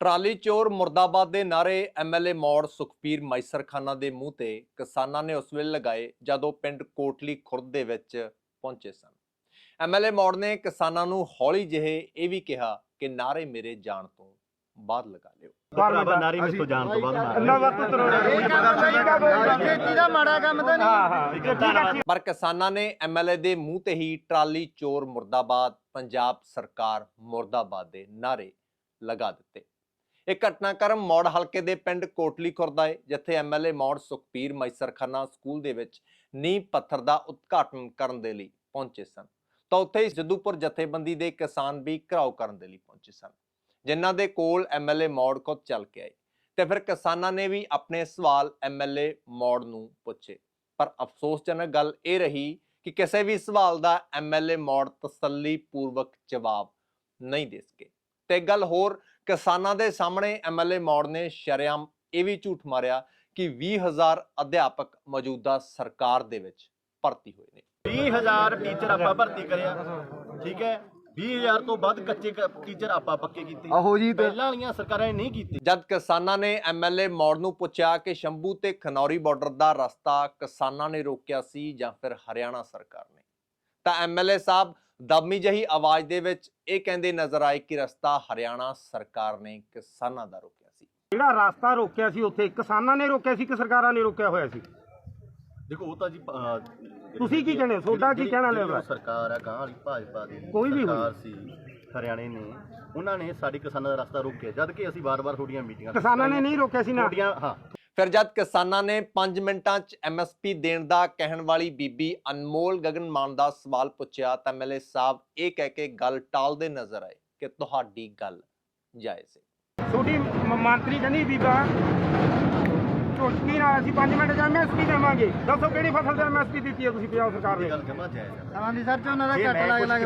Trolley ਚੋਰ ਮੁਰਦਾਬਾਦ ਦੇ ਨਾਰੇ ਐਮਐਲਏ ਮੌੜ ਸੁਖਪੀਰ ਮੈਸਰਖਾਨਾ ਦੇ ਮੂੰਹ ਤੇ ਕਿਸਾਨਾਂ ਨੇ ਉਸ ਵੇਲੇ ਲਗਾਏ ਜਦੋਂ ਪਿੰਡ ਕੋਟਲੀ ਖੁਰਦ ਦੇ ਵਿੱਚ ਪਹੁੰਚੇ ਸਨ। ਐਮਐਲਏ ਮੌੜ ਨੇ ਕਿਸਾਨਾਂ ਨੂੰ ਹੌਲੀ ਜਿਹੇ ਇਹ ਵੀ ਕਿਹਾ ਕਿ ਨਾਰੇ ਮੇਰੇ ਜਾਣ ਤੋਂ ਬਾਅਦ ਲਗਾ ਲਿਓ। ਭਰਾਵਾ ਨਾਰੀ ਮੇਰੇ ਤੋਂ ਜਾਣ ਤੋਂ ਬਾਅਦ ਮਾਰ ਅੱਲਾ ਵਕਤ ਤਰੋੜਾ ਖੇਤੀ ਦਾ ਮਾੜਾ ਕੰਮ ਤਾਂ ਨਹੀਂ। ਹਾਂ ਹਾਂ ਠੀਕ ਹੈ, ਧੰਨਵਾਦ। ਪਰ ਕਿਸਾਨਾਂ ਨੇ ਐਮਐਲਏ ਦੇ ਮੂੰਹ ਤੇ ਹੀ ਟਰਾਲੀ ਚੋਰ ਮੁਰਦਾਬਾਦ ਪੰਜਾਬ ਸਰਕਾਰ ਮੁਰਦਾਬਾਦ ਦੇ ਨਾਰੇ ਲਗਾ ਦਿੱਤੇ। ਇਹ ਘਟਨਾਕ੍ਰਮ ਮੌੜ ਹਲਕੇ ਦੇ ਪਿੰਡ ਕੋਟਲੀ ਖੁਰਦਾ ਹੈ ਜਿੱਥੇ ਐਮਐਲਏ ਮੌੜ ਸੁਖਪੀਰ ਮੈਸਰਖਾਨਾ ਸਕੂਲ ਦੇ ਵਿੱਚ ਨੀਂਹ ਪੱਥਰ ਦਾ ਉਦਘਾਟਨ ਕਰਨ ਦੇ ਲਈ ਪਹੁੰਚੇ ਸਨ। ਤਾਂ ਉੱਥੇ ਹੀ ਜਦੂਪੁਰ ਜਥੇਬੰਦੀ ਦੇ ਕਿਸਾਨ ਵੀ ਘਰਾਓ ਕਰਨ ਦੇ ਲਈ ਪਹੁੰਚੇ ਸਨ, ਜਿਨ੍ਹਾਂ ਦੇ ਕੋਲ ਐਮਐਲਏ ਮੌੜ ਖੁਦ ਚੱਲ ਕੇ ਆਏ। ਤੇ ਫਿਰ ਕਿਸਾਨਾਂ ਨੇ ਵੀ ਆਪਣੇ ਸਵਾਲ ਐਮਐਲਏ ਮੌੜ ਨੂੰ ਪੁੱਛੇ। ਪਰ ਅਫਸੋਸਜਨਕ ਗੱਲ ਇਹ ਰਹੀ ਕਿ ਕਿਸੇ ਵੀ ਸਵਾਲ ਦਾ ਐਮਐਲਏ ਮੌੜ ਤਸੱਲੀ ਪੂਰਵਕ ਜਵਾਬ ਨਹੀਂ ਦੇ ਸਕੇ। ਤੇ ਗੱਲ ਹੋਰ ਕਿਸਾਨਾਂ ਦੇ ਸਾਹਮਣੇ ਐਮਐਲਏ ਮੌੜ ਨੇ ਸ਼ਰੇਆਮ ਇਹ ਵੀ ਝੂਠ ਮਾਰਿਆ ਕਿ 20000 ਅਧਿਆਪਕ ਮੌਜੂਦਾ ਸਰਕਾਰ ਦੇ ਵਿੱਚ ਭਰਤੀ ਹੋਏ ਨੇ। 20000 ਟੀਚਰ ਆਪਾਂ ਭਰਤੀ ਕਰਿਆ ਠੀਕ ਹੈ? 20000 ਤੋਂ ਵੱਧ ਕੱਚੇ ਟੀਚਰ ਆਪਾਂ ਪੱਕੇ ਕੀਤੇ। ਆਹੋ ਜੀ ਪਹਿਲਾਂ ਵਾਲੀਆਂ ਸਰਕਾਰਾਂ ਨੇ ਨਹੀਂ ਕੀਤੇ ਜਦ ਕਿਸਾਨਾਂ ਨੇ ਐਮਐਲਏ ਮੌੜ ਨੂੰ ਪੁੱਛਿਆ ਕਿ ਸ਼ੰਭੂ ਤੇ ਖਨੌਰੀ ਬਾਰਡਰ ਦਾ ਰਸਤਾ ਕਿਸਾਨਾਂ ਨੇ ਰੋਕਿਆ ਸੀ ਜਾਂ ਫਿਰ ਹਰਿਆਣਾ ਸਰਕਾਰ ਨੇ ਤਾਂ ਐਮਐਲਏ ਸਾਹਿਬ ਦਮੀ ਜਹੀ ਆਵਾਜ਼ ਦੇ ਵਿੱਚ ਇਹ ਕਹਿੰਦੇ ਨਜ਼ਰ ਆਏ ਕਿ ਰਸਤਾ ਹਰਿਆਣਾ ਸਰਕਾਰ ਨੇ ਕਿਸਾਨਾਂ ਦਾ ਰੋਕਿਆ ਸੀ ਜਿਹੜਾ ਰਾਸਤਾ ਰੋਕਿਆ ਸੀ ਉੱਥੇ ਕਿਸਾਨਾਂ ਨੇ ਰੋਕਿਆ ਸੀ ਕਿ ਸਰਕਾਰਾਂ ਨੇ ਰੋਕਿਆ ਹੋਇਆ ਸੀ ਦੇਖੋ ਉਹ ਤਾਂ ਜੀ ਅਹ, ਤੁਸੀਂ ਕੀ ਕਹਿੰਦੇ ਹੋ? ਤੁਹਾਡਾ ਕੀ ਜਿਹੜੀ- ਕਹਿਣਾ ਜਿਹੜੀ ਲੈਵਾ? ਉਹ ਸਰਕਾਰ ਆ ਗਾਂ ਵਾਲੀ ਭਾਜਪਾ ਦੀ ਕੋਈ ਵੀ ਹੋਈ। ਸਰਕਾਰ ਸੀ ਹਰਿਆਣੇ ਨੇ ਉਹਨਾਂ ਨੇ ਸਾਡੀ ਕਿਸਾਨਾਂ ਦਾ ਰਸਤਾ ਰੋਕਿਆ ਜਦ ਕਿ ਅਸੀਂ ਵਾਰ-ਵਾਰ ਤੁਹਾਡੀਆਂ ਮੀਟਿੰਗਾਂ ਕਿਸਾਨਾਂ ਨੇ ਨਹੀਂ ਰੋਕਿਆ ਸੀ ਨਾ ਤੁਹਾਡੀਆਂ ਹਾਂ ਫਿਰ ਜਦ ਕਿਸਾਨਾਂ ਨੇ 5 ਮਿੰਟਾਂ 'ਚ ਐਮਐਸਪੀ ਦੇਣ ਦਾ ਕਹਿਣ ਵਾਲੀ ਬੀਬੀ ਅਨਮੋਲ ਗਗਨ ਮਾਨ ਦਾ ਸਵਾਲ ਪੁੱਛਿਆ ਤਾਂ ਐਮਐਲਏ ਸਾਹਿਬ ਇਹ ਕਹਿ ਕੇ ਗੱਲ ਟਾਲਦੇ ਨਜ਼ਰ ਆਏ ਕਿ ਤੁਹਾਡੀ ਗੱਲ ਜਾਇਜ਼ ਹੈ। ਛੋਟੀ ਮੰਤਰੀ ਕਹਿੰਦੀ ਬੀਬਾ ਝੋਟਕੀ ਨਾਲ ਅਸੀਂ 5 ਮਿੰਟ ਜਾਂ ਐਮਐਸਪੀ ਦੇਵਾਂਗੇ। ਦੱਸੋ ਕਿਹੜੀ ਫਸਲ ਤੇ ਐਮਐਸਪੀ ਦਿੱਤੀ ਹੈ ਤੁਸੀਂ ਪੰਜਾਬ ਸਰਕਾਰ ਨੇ? ਸਰ ਝੋਨਾ ਦਾ ਘੱਟ ਲੱਗ ਲੱਗ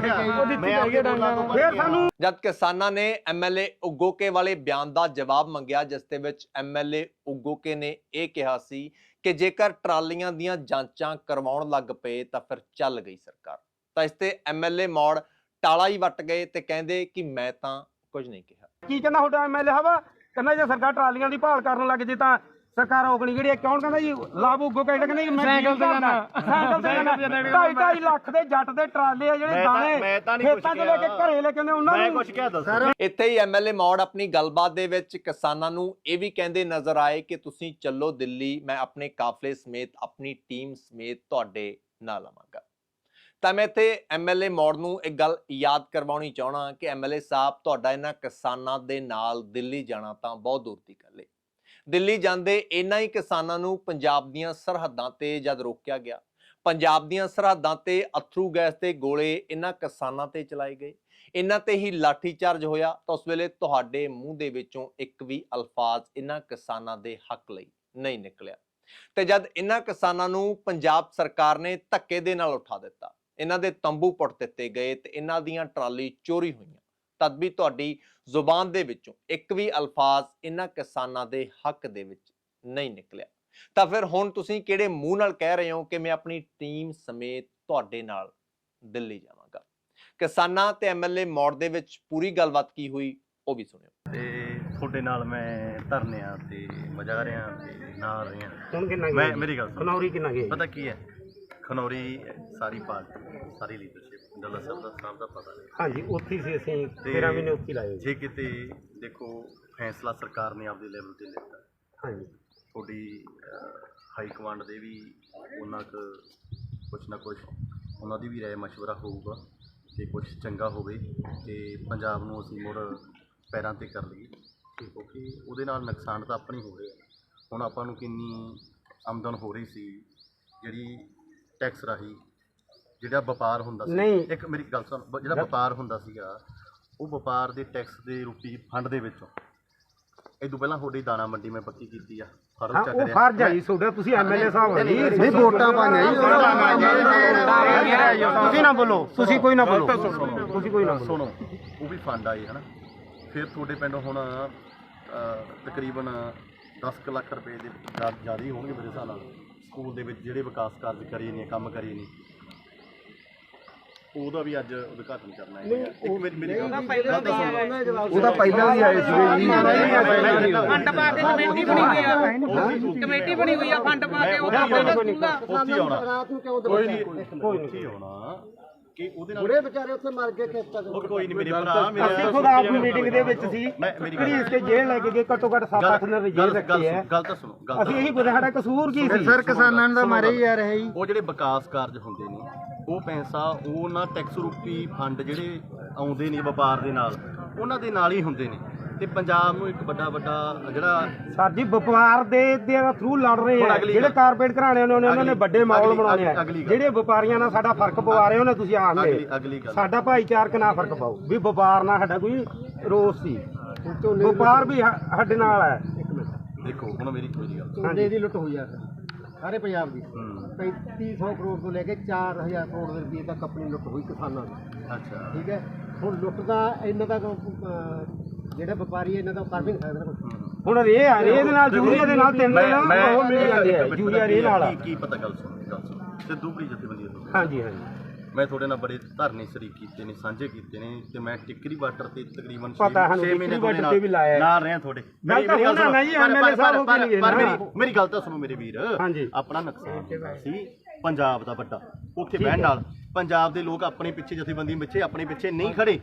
ਫਿਰ ਸਾਨੂੰ ਜਦ ਕਿਸਾਨਾਂ ਨੇ ਐਮਐਲਏ ਉਗੋਕੇ ਵਾਲੇ ਬਿਆਨ ਦਾ ਜਵਾਬ ਮੰਗਿਆ ਜਿਸ ਦੇ ਵਿੱਚ ਐਮਐਲਏ ਉਗੋਕੇ ਨੇ ਇਹ ਕਿਹਾ ਸੀ ਕਿ ਜੇਕਰ ਟਰਾਲੀਆਂ ਦੀਆਂ ਜਾਂਚਾਂ ਕਰਵਾਉਣ ਲੱਗ ਪਏ ਤਾਂ ਫਿਰ ਚੱਲ ਗਈ ਸਰਕਾਰ। ਤਾਂ ਇਸ ਤੇ ਐਮਐਲਏ ਮੌੜ ਟਾਲਾ ਹੀ ਵੱਟ ਗਏ ਤੇ ਕਹਿੰਦੇ ਕਿ ਮੈਂ ਤਾਂ ਕੁਝ ਨਹੀਂ ਕਿਹਾ। ਕੀ ਕਹਿੰਦਾ ਤੁਹਾਡਾ ਐਮਐਲਏ ਹਵਾ? ਕਹਿੰਦਾ ਜੇ ਸਰਕਾਰ ਟਰਾਲੀਆਂ ਦੀ ਭਾਲ ਕਰਨ ਲੱਗ ਜੇ ਤਾਂ ਸਰਕਾਰ ਰੋਕਣੀ ਕਿਹੜੀ ਹੈ ਕੌਣ ਕਹਿੰਦਾ ਜੀ? ਲਾਭ ਉਗੋ ਕਹਿੰਦਾ ਕਹਿੰਦਾ ਜੀ ਮੈਂ ਸਾਈਕਲ ਤੇ ਜਾਣਾ ਸਾਈਕਲ ਤੇ ਜਾਣਾ ਢਾਈ ਢਾਈ ਲੱਖ ਦੇ ਜੱਟ ਦੇ ਟਰਾਲੇ ਆ ਜਿਹੜੇ ਮੈਂ ਦਾਣੇ ਮੈਂ ਤਾਂ ਨਹੀਂ ਕੁਛ ਖੇਤਾਂ 'ਚ ਲੈ ਕੇ ਕਿਹਾ। ਘਰੇ ਲੈ ਕੇ ਆਉਂਦੇ ਉਹਨਾਂ ਮੈਂ ਨੂੰ ਕੁਝ ਕਹਿ ਦੱਸ। ਇੱਥੇ ਹੀ ਐਮਐਲਏ ਮੌੜ ਆਪਣੀ ਗੱਲਬਾਤ ਦੇ ਵਿੱਚ ਕਿਸਾਨਾਂ ਨੂੰ ਇਹ ਵੀ ਕਹਿੰਦੇ ਨਜ਼ਰ ਆਏ ਕਿ ਤੁਸੀਂ ਚੱਲੋ ਦਿੱਲੀ ਮੈਂ ਆਪਣੇ ਕਾਫਲੇ ਸਮੇਤ ਆਪਣੀ ਟੀਮ ਸਮੇਤ ਤੁਹਾਡੇ ਨਾਲ ਆਵਾਂਗਾ। ਤਾਂ ਮੈਂ ਇੱਥੇ ਐਮਐਲਏ ਮੌੜ ਨੂੰ ਇੱਕ ਗੱਲ ਯਾਦ ਕਰਵਾਉਣੀ ਚਾਹਣਾ ਕਿ ਐਮਐਲਏ ਸਾਹਿਬ ਤੁਹਾਡਾ ਇਹਨਾਂ ਕਿਸਾਨਾਂ ਦੇ ਨਾਲ ਦਿੱਲੀ ਜਾਣਾ ਤਾਂ ਬਹੁਤ ਦੂਰ ਦੀ ਗੱਲ ਹੈ ਦਿੱਲੀ ਜਾਂਦੇ ਇਹਨਾਂ ਹੀ ਕਿਸਾਨਾਂ ਨੂੰ ਪੰਜਾਬ ਦੀਆਂ ਸਰਹੱਦਾਂ ਤੇ ਜਦ ਰੋਕਿਆ ਗਿਆ। ਪੰਜਾਬ ਦੀਆਂ ਸਰਹੱਦਾਂ ਤੇ ਅਥਰੂ ਗੈਸ ਦੇ ਗੋਲੇ ਇਹਨਾਂ ਕਿਸਾਨਾਂ ਤੇ ਚਲਾਏ ਗਏ। ਇਹਨਾਂ ਤੇ ਹੀ ਲਾਠੀ ਚਾਰਜ ਹੋਇਆ ਤਾਂ ਉਸ ਵੇਲੇ ਤੁਹਾਡੇ ਮੂੰਹ ਦੇ ਵਿੱਚੋਂ ਇੱਕ ਵੀ ਅਲਫਾਜ਼ ਇਹਨਾਂ ਕਿਸਾਨਾਂ ਦੇ ਹੱਕ ਲਈ ਨਹੀਂ ਨਿਕਲਿਆ। ਤੇ ਜਦ ਇਹਨਾਂ ਕਿਸਾਨਾਂ ਨੂੰ ਪੰਜਾਬ ਸਰਕਾਰ ਨੇ ਧੱਕੇ ਦੇ ਨਾਲ ਉਠਾ ਦਿੱਤਾ, ਇਹਨਾਂ ਦੇ ਤੰਬੂ ਪੁੱਟ ਦਿੱਤੇ ਗਏ ਤੇ ਇਹਨਾਂ ਦੀਆਂ ਟਰਾਲੀ ਚੋਰੀ ਹੋਈਆਂ। ਤਦ ਵੀ ਤੁਹਾਡੀ ਜ਼ੁਬਾਨ ਦੇ ਵਿੱਚੋਂ ਇੱਕ ਵੀ ਅਲਫਾਜ਼ ਇਹਨਾਂ ਕਿਸਾਨਾਂ ਦੇ ਹੱਕ ਦੇ ਵਿੱਚ ਨਹੀਂ ਨਿਕਲਿਆ। ਤਾਂ ਫਿਰ ਹੁਣ ਤੁਸੀਂ ਕਿਹੜੇ ਮੂੰਹ ਨਾਲ ਕਹਿ ਰਹੇ ਹੋ ਕਿ ਮੈਂ ਆਪਣੀ ਟੀਮ ਸਮੇਤ ਤੁਹਾਡੇ ਨਾਲ ਦਿੱਲੀ ਜਾਵਾਂਗਾ? ਕਿਸਾਨਾਂ ਤੇ ਐਮਐਲਏ ਮੌੜ ਦੇ ਵਿੱਚ ਪੂਰੀ ਗੱਲਬਾਤ ਕੀ ਹੋਈ ਉਹ ਵੀ ਸੁਣਿਓ। ਤੇ ਤੁਹਾਡੇ ਨਾਲ ਮੈਂ ਧਰਨਿਆਂ ਤੇ ਮਜ਼ਾਰਿਆਂ ਤੇ ਨਾਲ ਰਿਆਂ ਹੁਣ ਕਿੰਨਾ ਮੈਂ ਮੇਰੀ ਗੱਲ ਸੁਣ। ਖਨੌਰੀ ਕਿੰਨਾ ਗਏ ਪਤਾ ਕੀ ਹੈ? ਖਨੌਰੀ ਸਾਰੀ ਪਾਰਟੀ ਸਾਰੀ ਲੀਡਰਸ਼ਿਪ ਡੱਲਾ ਸਾਹਿਬ ਦਾ ਸਾਹਿਬ ਦਾ ਪਤਾ ਨਹੀਂ ਹਾਂਜੀ ਉੱਥੇ ਹੀ ਸੀ ਅਸੀਂ ਤੇ 13 ਮਹੀਨੇ ਉੱਥੇ ਹੀ ਲਾਏ ਜੀ ਜੇ ਕਿਤੇ ਦੇਖੋ ਫੈਸਲਾ ਸਰਕਾਰ ਨੇ ਆਪਦੇ ਲੈਵਲ ਤੇ ਲਿੱਤਾ ਹਾਂਜੀ ਤੁਹਾਡੀ ਹਾਈ ਕਮਾਂਡ ਦੇ ਵੀ ਉਹਨਾਂ ਕੁ ਕੁਛ ਨਾ ਕੁਛ ਉਹਨਾਂ ਦੀ ਵੀ ਰਾਏ مشورہ ਹੋਊਗਾ ਕਿ ਕੁਛ ਚੰਗਾ ਹੋਵੇ ਤੇ ਪੰਜਾਬ ਨੂੰ ਅਸੀਂ ਮੁੜ ਪੈਰਾਂ ਤੇ ਕਰ ਲਈਏ ਕਿਉਂਕਿ ਉਹਦੇ ਨਾਲ ਨੁਕਸਾਨ ਤਾਂ ਆਪਣੀ ਹੋ ਰਿਹਾ ਹੁਣ ਆਪਾਂ ਨੂੰ ਕਿੰਨੀ ਆਮਦਨ ਹੋ ਰਹੀ ਸੀ ਜਿਹੜੀ ਟੈਕਸ ਰਾਹੀਂ ਜਿਹੜਾ ਵਪਾਰ ਹੁੰਦਾ ਸੀ ਨਹੀਂ। ਇੱਕ ਮੇਰੀ ਗੱਲ ਸੁਣ ਬ- ਜਿਹੜਾ ਵਪਾਰ ਹੁੰਦਾ ਸੀਗਾ ਉਹ ਵਪਾਰ ਦੇ ਟੈਕਸ ਦੇ ਰੂਪੀ ਫੰਡ ਦੇ ਵਿੱਚੋਂ। ਇਹ ਤੋਂ ਪਹਿਲਾਂ ਤੁਹਾਡੀ ਦਾਣਾ ਮੰਡੀ ਮੈਂ ਪੱਕੀ ਕੀਤੀ ਆ ਫਰਜ਼ ਹਾਂ ਚੱਕ ਉਹ ਰਿਹਾ ਫਰਜ਼ ਹੈ ਜੀ ਤੁਹਾਡਾ ਤੁਸੀਂ ਐਮਐਲਏ ਸਾਹਿਬ ਹੋ ਜੀ। ਨਹੀਂ ਵੋਟਾਂ ਪਾਈਆਂ ਜੀ। ਤੁਸੀਂ ਨਾ ਬੋਲੋ। ਤੁਸੀਂ ਕੋਈ ਨਾ ਬੋਲੋ। ਤੁਸੀਂ ਕੋਈ ਨਾ ਬੋਲੋ। ਸੁਣੋ। ਉਹ ਵੀ ਫੰਡ ਆਏ ਹਨਾ। ਫਿਰ ਤੁਹਾਡੇ ਪਿੰਡ ਹੁਣ ਅਹ, ਤਕਰੀਬਨ 10 ਕੁ ਲੱਖ ਰੁਪਏ ਦੇ ਜ਼ਿਆਦਾ ਹੀ ਹੋਣਗੇ ਮੇਰੇ ਹਿਸਾਬ ਨਾਲ। ਸਕੂਲ ਦੇ ਵਿੱਚ ਜਿਹੜੇ ਵਿਕਾਸ ਕਾਰਜ ਕਰੇ ਨੇ ਕੰਮ ਕਰੇ ਨੇ ਉਹਦਾ ਵੀ ਅੱਜ ਉਦਘਾਟਨ ਕਰਨਾ ਹੈ। ਇੱਕ ਮੇਰੀ ਮੇਰੀ ਗੱਲ ਤਾਂ ਸੁਣੋ। ਉਹ ਤਾਂ ਪਹਿਲਾਂ ਵੀ ਆਏ ਸੀਗੇ ਜੀ ਫੰਡ ਪਾ ਕੇ ਕਮੇਟੀ ਬਣੀ ਹੋਈ ਆ। ਕਮੇਟੀ ਬਣੀ ਹੋਈ ਆ ਫੰਡ ਪਾ ਕੇ ਉਹ ਤਾਂ ਆਪਣਾ ਸਕੂਲ ਆ ਉੱਥੇ ਹੀ ਆਉਣਾ। ਕੋਈ ਨਹੀਂ ਉੱਥੇ ਹੀ ਆਉਣਾ। ਕਿ ਉਹਦੇ ਨਾਲ ਬੁੜੇ ਵਿਚਾਰੇ ਉੱਥੇ ਮਰ ਗਏ ਕਿਸ ਤੱਕ ਉਹ ਕੋਈ ਨਹੀਂ ਮੇਰੇ ਭਰਾ ਮੇਰਾ ਅਸੀਂ ਖੁਦ ਆਪ ਮੀਟਿੰਗ ਦੇ ਵਿੱਚ ਸੀ। ਮੈਂ ਮੇਰੀ ਗੱਲ ਘੜੀਸ ਤੇ ਜੇਲ੍ਹ ਲੈ ਕੇ ਗਏ ਘੱਟੋ ਘੱਟ 7-8 ਦਿਨ ਗੱਲ ਜੇਲ੍ਹ ਗੱਲ ਰੱਖੇ ਆ। ਗੱਲ ਤਾਂ ਸੁਣੋ ਗੱਲ ਅਸੀਂ ਤਾਂ ਇਹੀ ਪੁੱਛਿਆ ਸਾਡਾ ਕਸੂਰ ਕੀ ਸੀ? ਸਰ ਕਿਸਾਨਾਂ ਦਾ ਮਾਰੇ ਹੀ ਆ ਰਹੇ ਜੀ। ਉਹ ਜਿਹੜੇ ਵਿਕਾਸ ਕਾਰਜ ਹੁੰਦੇ ਨੇ ਉਹ ਪੈਸਾ ਉਹ ਨਾ ਟੈਕਸ ਰੂਪੀ ਫੰਡ ਜਿਹੜੇ ਆਉਂਦੇ ਨੇ ਵਪਾਰ ਦੇ ਨਾਲ ਉਹਨਾਂ ਦੇ ਨਾਲ ਹੀ ਹੁੰਦੇ ਨੇ। ਤੇ ਪੰਜਾਬ ਨੂੰ ਇੱਕ ਵੱਡਾ ਵੱਡਾ ਜਿਹੜਾ ਸਰ ਜੀ ਵਪਾਰ ਦੇ ਦੇ ਥਰੂ ਲੜ ਰਹੇ ਹੁਣ ਆ। ਅਗਲੀ ਜਿਹੜੇ ਗੱਲ। ਕਾਰਪੋਰੇਟ ਘਰਾਣੇ ਨੇ ਉਹਨਾਂ ਨੇ ਅਗਲੀ- ਵੱਡੇ ਮਾਹੌਲ ਅਗਲੀ- ਬਣਾਉਣੇ ਆ। ਅਗਲੀ ਗੱਲ। ਜਿਹੜੇ ਵਪਾਰੀਆਂ ਨਾਲ ਸਾਡਾ ਫ਼ਰਕ ਪਵਾ ਰਹੇ ਹੋ ਨੇ ਤੁਸੀਂ ਅਗਲੀ ਅਗਲੀ ਗੱਲ। ਸਾਡਾ ਭਾਈਚਾਰਕ ਨਾਲ ਫ਼ਰਕ ਪਾਓ। ਵੀ ਵਪਾਰ ਨਾਲ ਸਾਡਾ ਕੋਈ ਰੋਸ ਸੀ। ਵਪਾਰ ਵੀ ਸਾ- ਸਾਡੇ ਨਾਲ ਹੈ। ਦੇਖੋ ਹੁਣ ਮੇਰੀ ਮੇਰੀ ਗੱਲ। ਝੋਨੇ ਦੀ ਲੁੱਟ ਹੋਈ ਆ ਸਾਰੇ ਪੰਜਾਬ ਦੀ। ਹੂੰ। 3500 ਕਰੋੜ ਤੋਂ ਲੈ ਕੇ 4000 ਕਰੋੜ ਰੁਪਏ ਤੱਕ ਆਪਣੀ ਲੁੱਟ ਹੋਈ ਕਿਸਾਨਾਂ ਦੀ। ਅੱਛਾ। ਠੀਕ ਹੈ? ਹੁਣ ਲੁੱਟ ਦਾ ਇਹਨਾਂ ਦਾ ਜਿਹੜੇ ਵਪਾਰੀ ਇਹਨਾਂ ਦਾ ਕਰ ਵੀ ਨਹੀਂ ਸਕਦੇ ਕੁਝ ਹੁਣ ਰੇ ਆ ਰੇ ਦੇ ਨਾਲ ਯੂਰੀਆ ਦੇ ਨਾਲ ਤਿੰਨ ਮੈਂ ਨਾਲ ਮੈਂ ਉਹ ਮਿਲ ਜਾਂਦੇ ਆ ਇੱਕ ਮਿੰਟ ਯੂਰੀਆ ਰੇ ਨਾਲ ਕੀ ਕੀ ਪਤਾ ਗੱਲ ਸੁਣ ਗੱਲ ਸੁਣ। ਸਿੱਧੂ ਭਰੀ ਜਥੇਬੰਦੀ ਤੋਂ ਹਾਂਜੀ ਹਾਂਜੀ। ਮੈਂ ਤੁਹਾਡੇ ਨਾਲ ਬੜੇ ਧਰਨੇ ਸ਼ਰੀਕ ਕੀਤੇ ਨੇ ਸਾਂਝੇ ਕੀਤੇ ਨੇ ਤੇ ਮੈਂ ਟਿੱਕਰੀ ਬਾਰਡਰ ਤੇ ਤਕਰੀਬਨ ਪਤਾ ਸਾਨੂੰ, ਛੇ ਟਿੱਕਰੀ ਤੁਹਾਡੇ ਬਾਰਡਰ ਤੇ ਵੀ ਲਾਇਆ ਹੈ। ਨਾਲ ਰਹੇ ਆ ਤੁਹਾਡੇ। ਗੱਲ ਤਾਂ ਹੁਣ ਨਾ ਜੀ, ਪਰ- MLA ਸਾਹਿਬ ਹੋ ਪਰ- ਕੇ ਨਹੀਂ ਗਏ ਪਰ ਨਾ। ਮੇਰੀ ਮੇਰੀ ਗੱਲ ਤਾਂ ਸੁਣੋ ਮੇਰੇ ਵੀਰ। ਹਾਂਜੀ। ਆਪਣਾ ਨੁਕਸਾਨ ਹੁੰਦਾ ਸੀ ਪੰਜਾਬ ਦਾ ਵੱਡਾ। ਉੱਥੇ ਬਹਿਣ ਨਾਲ ਪੰਜਾਬ ਦੇ ਲੋਕ ਆਪਣੇ ਪਿੱਛੇ ਜਥੇਬੰਦੀ ਪਿੱਛੇ ਆਪਣੇ ਪਿੱਛੇ ਨਹੀਂ ਖੜੇ।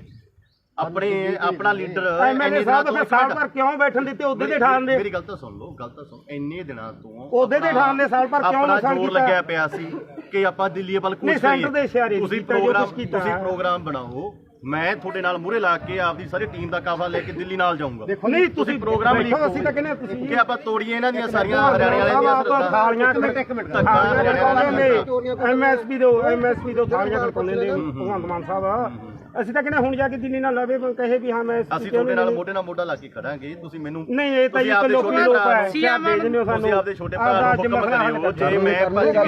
ਆਪਣੇ ਆਪਣਾ ਲੀਡਰ ਐਮਐਲਏ ਸਾਹਿਬ ਤਾਂ ਫਿਰ ਸਾਲ ਭਰ ਕਿਉਂ ਬੈਠਣ ਦਿੱਤੇ? ਉਹਦੇ ਦੇ ਠਾਣ ਦੇ। ਮੇਰੀ ਗੱਲ ਤਾਂ ਸੁਣ ਲਓ ਗੱਲ ਤਾਂ ਸੁਣ। ਇੰਨੇ ਦਿਨਾਂ ਤੋਂ ਉਹਦੇ ਦੇ ਠਾਣ ਦੇ ਸਾਲ ਭਰ ਕਿਉਂ ਨੁਕਸਾਨ ਕੀਤਾ? ਲੱਗਿਆ ਪਿਆ ਸੀ ਕਿ ਆਪਾਂ ਦਿੱਲੀ ਵੱਲ ਨਹੀਂ, ਸੈਂਟਰ ਦੇ ਇਸ਼ਾਰੇ ਤੁਸੀਂ ਪ੍ਰੋਗਰਾਮ। ਤੁਸੀਂ ਪ੍ਰੋਗਰਾਮ ਬਣਾਓ। ਮੈਂ ਤੁਹਾਡੇ ਨਾਲ ਮੂਹਰੇ ਲਾ ਕੇ ਆਪਦੀ ਸਾਰੀ ਟੀਮ ਦਾ ਕਾਫਲਾ ਲੈ ਕੇ ਦਿੱਲੀ ਨਾਲ ਜਾਊਂਗਾ। ਨਹੀਂ ਤੁਸੀਂ ਪ੍ਰੋਗਰਾਮ ਬੈਠੋ, ਅਸੀਂ ਤਾਂ ਕਹਿੰਦੇ ਤੁਸੀਂ ਕਿ ਆਪਾਂ ਤੋੜੀਏ ਇਹਨਾਂ ਦੀਆਂ ਸਾਰੀਆਂ ਹਰਿਆਣੇ ਵਾਲਿਆਂ ਦੀਆਂ ਆਪਾਂ ਥਾਲੀਆਂ ਇੱਕ ਮਿੰਟ ਦਾ ਐਮਐਸਪੀ ਦੋ ਐਮਐਸਪੀ ਦੋ ਥਾਲੀਆਂ ਖੜਕਾਉਂਦੇ ਨੇ ਭਗਵੰਤ ਮਾਨ ਸਾਹਿਬ ਅਸੀਂ ਤਾਂ ਕਹਿੰਦੇ ਹੁਣ ਜਾ ਕੇ ਦਿੱਲੀ ਨਾਲ ਲਵੇ ਕਹੇ ਵੀ ਹਾਂ ਮੈਂ ਅਸੀਂ ਤੁਹਾਡੇ ਨਾਲ ਮੋਢੇ ਨਾਲ ਮੋਢਾ ਲਾ ਕੇ ਖੜਾਂਗੇ ਤੁਸੀਂ ਮੈਨੂੰ ਨਹੀਂ ਇਹ ਤਾਂ ਇੱਕ ਲੋਕੀ ਹੈ। ਨੂੰ- ਕਿਆ ਭੇਜਦੇ ਹੋ ਸਾਨੂੰ ਤੁਸੀਂ ਆਪਦੇ ਛੋਟੇ ਭਰਾ ਨੂੰ ਹੁਕਮ ਕਰਿਓ ਕਰੋ। ਜੇ ਮੈਂ ਭੱਜ ਗਿਆ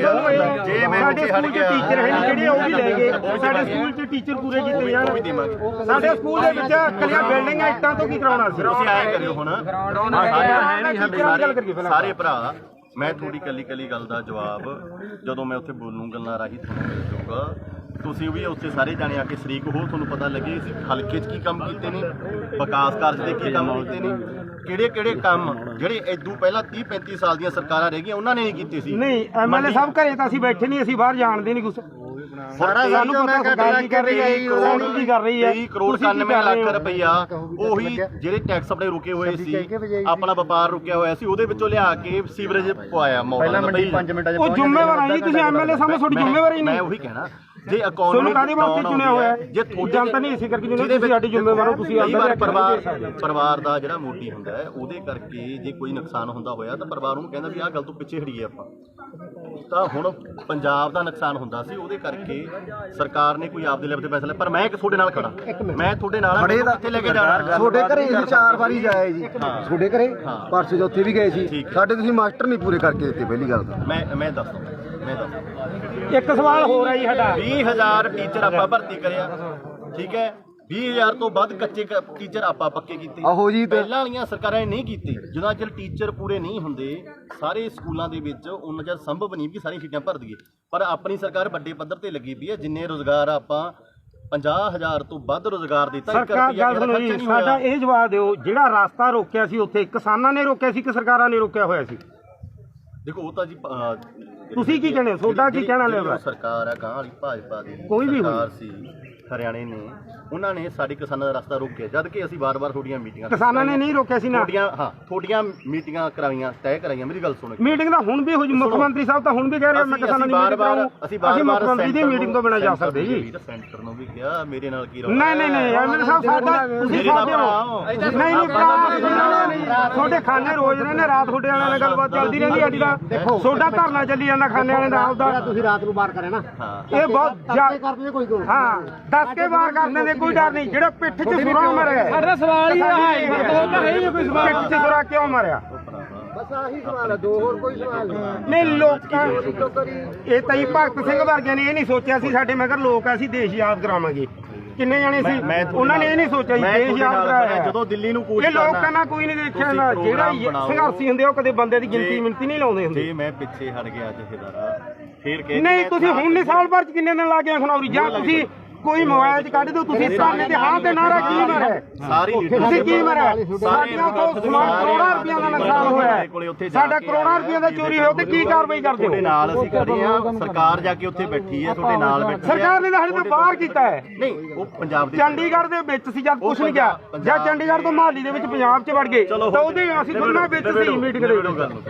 ਜੇ ਮੈਂ ਸਾਡੇ ਪਿੱਛੇ ਹਟ ਸਕੂਲ ਗਿਆ ਟੀਚਰ ਹੈ ਨਹੀਂ ਜਿਹੜੇ ਉਹ ਵੀ ਲੈ ਗਏ ਸਾਡੇ ਸਕੂਲ 'ਚ ਟੀਚਰ ਪੂਰੇ ਕੀਤੇ ਦੇਵਾਂਗੇ ਸਾਡੇ ਸਕੂਲ ਦੇ ਵਿੱਚ ਕੱਲੀਆਂ ਬਿਲਡਿੰਗਾਂ ਇੱਟਾਂ ਤੋਂ ਕੀ ਕਰਾਉਣਾ ਸੀ ਤੁਸੀਂ ਆਏ ਕਰਿਓ ਹੁਣ। ਸਾਰੇ ਸਾਰੇ ਭਰਾ ਮੈਂ ਤੁਹਾਡੀ ਕੱਲੀ ਕੱਲੀ ਗੱਲ ਦਾ ਜਵਾਬ ਜਦੋਂ ਮੈਂ ਉੱਥੇ ਬੋਲੂੰ ਗੱਲਾਂ ਰਾਹੀਂ ਤੁਹਾਨੂੰ ਮਿਲ ਜਾਊਗਾ। ਤੁਸੀਂ ਵੀ ਉੱਥੇ ਸਾਰੇ ਜਾਣੇ ਆ ਕੇ ਸ਼ਰੀਕ ਹੋ ਤੁਹਾਨੂੰ ਪਤਾ ਲੱਗੇ ਅਸੀਂ ਹਲਕੇ 'ਚ ਕੀ ਕੰਮ ਕੀਤੇ ਨੇ ਵਿਕਾਸ ਕਾਰਜ ਦੇ ਕੀ ਕੰਮ ਕੀਤੇ ਨੇ ਕਿਹੜੇ ਕਿਹੜੇ ਕੰਮ ਜਿਹੜੇ ਇਦੋਂ ਪਹਿਲਾਂ 30 35 ਸਾਲ ਦੀਆਂ ਸਰਕਾਰਾਂ ਰਹਿ ਗਈਆਂ ਉਹਨਾਂ ਨੇ ਨਹੀਂ ਕੀਤੇ ਸੀ। ਨਹੀਂ ਐਮਐਲਏ ਸਾਹਿਬ ਘਰੇ ਤਾਂ ਅਸੀਂ ਬੈਠੇ ਨਹੀਂ ਅਸੀਂ ਬਾਹਰ ਜਾਣਦੇ ਨਹੀਂ ਕੁਛ। ਸਾਰਾ ਸਾਨੂੰ ਪਤਾ ਸਰਕਾਰ ਕੀ ਕਰ ਰਹੀ ਹੈ ਕੀ ਕਰ ਰਹੀ ਹੈ 23 ਕਰੋੜ ਤੁਸੀਂ ਕੀ 91 ਕਰ ਰਹੇ ਲੱਖ ਹੋ? ਰੁਪਈਆ ਉਹੀ ਜਿਹੜੇ ਟੈਕਸ ਆਪਣੇ ਰੁਕੇ ਹੋਏ ਸੀ ਆਪਣਾ ਵਪਾਰ ਰੁਕਿਆ ਹੋਇਆ ਸੀ ਉਹਦੇ ਵਿੱਚੋਂ ਲਿਆ ਕੇ ਸੀਵਰੇਜ ਪਵਾਇਆ ਮੌਲਾ ਪਹਿਲਾਂ ਮੰਡੀ 5 ਮਿੰਟਾਂ ਉਹ ਜ਼ਿੰਮੇਵਾਰ ਹੈ ਜੀ ਤੁਸੀਂ ਐਮਐਲਏ ਸਾਹਮਣੇ ਤੁਹਾਡੀ ਜ਼ਿੰਮੇਵਾਰੀ ਮੈਂ ਨਹੀਂ। ਉਹੀ ਕਹਿਣਾ ਜੇ ਤੁਹਾਨੂੰ ਕਾਹਦੇ ਵਾਸਤੇ ਚੁਣਿਆ ਹੋਇਆ ਹੈ? ਜੇ ਤੁਹਾਡੇ ਜਨਤਾ ਨਹੀਂ ਇਸੇ ਕਰਕੇ ਚੁਣਿਆ ਜਿਹਦੇ ਤੁਸੀਂ ਸਾਡੀ ਜ਼ਿੰਮੇਵਾਰ ਹੋ ਤੁਸੀਂ ਕਈ ਆਪਦਾ ਵਾਰ ਕੇ ਪਰਿਵਾਰ ਦੇ ਸਕਦੇ। ਹੋ। ਪਰਿਵਾਰ ਦਾ ਜਿਹੜਾ ਮੋਢੀ ਹੁੰਦਾ ਹੈ ਉਹਦੇ ਕਰਕੇ ਜੇ ਕੋਈ ਨੁਕਸਾਨ ਹੁੰਦਾ ਹੋਇਆ ਤਾਂ ਪਰਿਵਾਰ ਉਹਨੂੰ ਕਹਿੰਦਾ ਵੀ ਆਹ ਗੱਲ ਤੋਂ ਪਿੱਛੇ ਹਟੀਏ ਆਪਾਂ। ਤਾਂ ਹੁਣ ਪੰਜਾਬ ਦਾ ਨੁਕਸਾਨ ਹੁੰਦਾ ਸੀ ਉਹਦੇ ਕਰਕੇ ਸਰਕਾਰ ਨੇ ਕੋਈ ਆਪਦੇ ਲੈਵਲ ਤੇ ਫੈਸਲਾ ਪਰ ਮੈਂ ਇੱਕ ਤੁਹਾਡੇ ਨਾਲ ਖੜਾ ਮੈਂ ਤੁਹਾਡੇ ਨਾਲ ਹਾਂ, ਮੈਨੂੰ ਕਿੱਥੇ ਲੈ ਕੇ ਜਾਣਾ। ਤੁਹਾਡੇ ਘਰੇ ਅਸੀਂ ਚਾਰ ਵਾਰੀ ਜਾਏ ਜੀ। ਤੁਹਾਡੇ ਘਰੇ? ਪਰਸੋਂ ਚ ਉੱਥੇ ਵੀ ਗਏ ਸੀ। ਠੀਕ। ਸਾਡੇ ਤੁਸੀਂ ਮਾਸਟਰ ਨਹੀਂ ਪੂਰੇ ਕਰਕੇ ਦਿੱਤੇ ਪਹਿਲੀ ਗੱਲ ਤਾਂ। ਮੈਂ ਮੈਂ ਦੱਸਦਾ। ਇੱਕ ਸਵਾਲ ਹੋਰ ਹੈ ਜੀ ਸਾਡਾ। 20000 ਟੀਚਰ ਆਪਾਂ ਭਰਤੀ ਕਰਿਆ। ਠੀਕ ਹੈ? 20000 ਤੋਂ ਵੱਧ ਕੱਚੇ ਕ- ਟੀਚਰ ਆਪਾਂ ਪੱਕੇ ਕੀਤੇ। ਆਹੋ ਜੀ ਤੇ- ਪਹਿਲਾਂ ਵਾਲੀਆਂ ਸਰਕਾਰਾਂ ਨੇ ਨਹੀਂ ਕੀਤੇ। ਜਦੋਂ ਚਿਰ ਟੀਚਰ ਪੂਰੇ ਨਹੀਂ ਹੁੰਦੇ ਸਾਰੇ ਸਕੂਲਾਂ ਦੇ ਵਿੱਚ ਉਹਨਾਂ ਚਿਰ ਸੰਭਵ ਨਹੀਂ ਵੀ ਸਾਰੀਆਂ ਸੀਟਾਂ ਭਰ ਦਈਏ। ਪਰ ਆਪਣੀ ਸਰਕਾਰ ਵੱਡੇ ਪੱਧਰ ਤੇ ਲੱਗੀ ਪਈ ਹੈ ਜਿੰਨੇ ਰੋਜ਼ਗਾਰ ਆਪਾਂ 50000 ਤੋਂ ਵੱਧ ਰੋਜ਼ਗਾਰ ਦਿੱਤਾ ਇੱਕ ਸਰਕਾਰ ਰੁਪਈਆ ਗੱਲ ਕਿਹੜਾ ਸੁਣੋ ਖਰਚਾ ਜੀ ਨਹੀਂ ਸਾਡਾ ਹੋਇਆ ਇਹ ਜਵਾਬ ਦਿਓ ਜਿਹੜਾ ਰਸਤਾ ਰੋਕਿਆ ਸੀ ਉੱਥੇ ਕਿਸਾਨਾਂ ਨੇ ਰੋਕਿਆ ਸੀ ਕਿ ਸਰਕਾਰਾਂ ਨੇ ਰੋਕਿਆ ਹੋਇਆ ਸੀ? ਦੇਖੋ ਉਹ ਤਾਂ ਜੀ ਅਹ, ਤੁਸੀਂ ਕੀ ਕਹਿੰਦੇ ਹੋ? ਤੁਹਾਡਾ ਕੀ ਕਹਿਣਾ? ਉਹ ਸਰਕਾਰ ਹੈ ਗਾਂ ਵਾਲੀ ਭਾਜਪਾ ਦੀ ਕੋਈ ਵੀ ਹੋਵੇ। ਸਰਕਾਰ ਸੀ ਹਰਿਆਣੇ ਨੇ ਉਹਨਾਂ ਨੇ ਸਾਡੇ ਕਿਸਾਨਾਂ ਦਾ ਰਸਤਾ ਰੋਕਿਆ ਜਦ ਕਿ ਅਸੀਂ ਵਾਰ-ਵਾਰ ਤੁਹਾਡੀਆਂ ਮੀਟਿੰਗਾਂ ਕਿਸਾਨਾਂ ਨੇ ਨਹੀਂ ਰੋਕਿਆ ਸੀ ਨਾ। ਤੁਹਾਡੀਆਂ ਹਾਂ ਤੁਹਾਡੀਆਂ ਮੀਟਿੰਗਾਂ ਕਰਾਈਆਂ ਤੈਅ ਕਰਾਈਆਂ ਮੇਰੀ ਗੱਲ ਸੁਣੋ ਮੀਟਿੰਗ ਤਾਂ ਹੁਣ ਵੀ ਹੋ ਜੀ ਮੁੱਖ ਮੰਤਰੀ ਸਾਹਿਬ ਤਾਂ ਹੁਣ ਵੀ ਕਹਿ ਰਹੇ ਆ, ਮੈਂ ਕਿਸਾਨਾਂ ਦੀ ਮੀਟਿੰਗ ਬਾਰ-ਬਾਰ ਕਰਾਉਂ ਅਸੀਂ ਮੁੱਖ ਮੰਤਰੀ ਦੀ ਮੀਟਿੰਗ ਤੋਂ ਬਿਨਾਂ ਜਾ ਸਕਦੇ ਜੀ। ਸੈਂਟਰ ਨੂੰ ਵੀ ਕਿਹਾ ਮੇਰੇ ਨਾਲ ਕੀ ਰੌਲਾ ਨਹੀਂ ਨਹੀਂ ਨਹੀਂ ਐਮਐਲਏ ਸਾਹਿਬ ਸਾਡਾ ਤੁਸੀਂ ਸਾਡੇ ਹੋ। ਨਹੀਂ ਨਹੀਂ ਤੁਹਾਡੇ ਖਾਨੇ ਰੋਜ਼ ਰਹਿੰਦੇ ਰਾਤ ਤੁਹਾਡੇ ਵਾਲਿਆਂ ਨਾਲ ਗੱਲਬਾਤ ਚੱਲਦੀ ਰਹਿੰਦੀ ਸਾਡੀ ਦਾ ਤੁਹਾਡਾ ਧਰਨਾ ਚੱਲੀ ਜਾਂਦਾ ਖਾਨੇ ਵਾਲਿਆਂ ਦਾ ਆਪਦਾ। ਤੁਸੀਂ ਰਾਤ ਨੂੰ ਬਾਹਰ ਕਰੇ ਨਾ ਇਹ ਬਹੁਤ ਕਰਦੇ ਕੋਈ ਕੋਈ ਹਾਂ ਦੱਸ ਕੇ ਵਾਰ ਕਰਦੇ ਦੇ ਕੋਈ ਡਰ ਨਹੀਂ। ਜਿਹੜਾ ਪਿੱਠ 'ਚ ਸੁਰਾ ਮਰਿਆ? ਸਾਡਾ ਸਵਾਲ ਹੀ ਹੈ। ਕੋਈ ਸਵਾਲ। ਪਿੱਠ 'ਚ ਸੁਰਾ ਕਿਉਂ ਮਾਰਿਆ? ਬਸ ਆਹੀ ਸਵਾਲ ਹੈ ਦੋ ਹੋਰ ਕੋਈ ਸਵਾਲ ਨਹੀਂ। ਨਹੀਂ ਲੋਕਾਂ ਤੋਂ ਕਰੀ। ਇਹ ਤਾਂ ਹੀ ਭਗਤ ਸਿੰਘ ਵਰਗਿਆਂ ਨੇ ਇਹ ਨਹੀਂ ਸੋਚਿਆ ਸੀ ਸਾਡੇ ਮਗਰ ਲੋਕ ਆ ਅਸੀਂ ਦੇਸ਼ ਯਾਦ ਕਰਾਵਾਂਗੇ। ਕਿੰਨੇ ਜਾਣੇ ਸੀ? ਉਹਨਾਂ ਨੇ ਇਹ ਨਹੀਂ ਸੋਚਿਆ ਜੀ ਮੈਂ ਦੇਸ਼ ਯਾਦ ਕਰਾਇਆ ਜਦੋਂ ਦਿੱਲੀ ਨੂੰ ਕੂਚ ਇਹ ਲੋਕਾਂ ਨਾਲ ਕੋਈ ਨਹੀਂ ਦੇਖਿਆ ਤੁਸੀਂ ਨਾ ਜਿਹੜਾ ਪ੍ਰੋਗਰਾਮ ਬਣਾਓ। ਸੰਘਰਸ਼ੀ ਹੁੰਦੇ ਆ, ਉਹ ਕਦੇ ਬੰਦੇ ਦੀ ਗਿਣਤੀ ਮਿੰਤੀ ਨਹੀਂ ਲਾਉਂਦੇ ਹੁੰਦੇ। ਜੇ ਮੈਂ ਪਿੱਛੇ ਹਟ ਗਿਆ ਜਥੇਦਾਰਾ ਫੇਰ ਕਹਿ ਨਹੀਂ ਤੁਸੀਂ ਹੁਣ ਨਹੀਂ ਸਾਲ ਭਰ ਚ ਕਿੰਨੇ ਦਿਨ ਲਾ ਕੇ ਖਣੌਰੀ ਜਾਂ ਤੁਸੀਂ ਕੋਈ ਮੋਬਾਈਲ 'ਚ ਕੱਢ ਦਿਓ ਤੁਸੀਂ ਸਾਹਮਣੇ ਤੇ ਹਾਂ ਤੇ ਨਾਰਾ ਕੀ ਮਾਰਿਆ? ਸਾਰੀ ਤੁਸੀਂ ਕੀ ਮਾਰਿਆ? ਸਾਡੀਆਂ ਤੋਂ ਸਮਾਨ ਕਰੋੜਾਂ ਰੁਪਈਆ ਦਾ ਨੁਕਸਾਨ ਹੋਇਆ। ਸਾਡਾ ਕਰੋੜਾਂ ਰੁਪਈਆ ਦਾ ਚੋਰੀ ਹੋਇਆ ਤੇ ਕੀ ਕਾਰਵਾਈ ਕਰਦੇ ਤੁਹਾਡੇ ਹੋ ਨਾਲ ਅਸੀਂ ਖੜੇ ਆ ਸਰਕਾਰ ਜਾ ਕੇ ਉੱਥੇ ਬੈਠੀ ਹੈ ਤੁਹਾਡੇ ਨਾਲ ਬੈਠੀ ਹੈ ਸਰਕਾਰ ਨੇ ਤਾਂ ਸਾਡੇ ਤੋਂ ਬਾਹਰ ਕੀਤਾ ਹੈ। ਨਹੀਂ ਉਹ ਪੰਜਾਬ ਦੇ ਚੰਡੀਗੜ੍ਹ ਦੇ ਵਿੱਚ ਸੀ ਜਦ ਕੁਝ ਨਹੀਂ ਗਿਆ ਜਾਂ ਚੰਡੀਗੜ੍ਹ ਤੋਂ ਮਹਾਲੀ ਦੇ ਵਿੱਚ ਪੰਜਾਬ 'ਚ ਵੜ ਗਏ ਤਾਂ ਉਹਦੇ ਅਸੀਂ ਦੋਨਾਂ ਵਿੱਚ ਸੀ ਮੀਟਿੰਗ ਦੇ ਵਿੱਚ। ਗੱਲ ਨੂੰ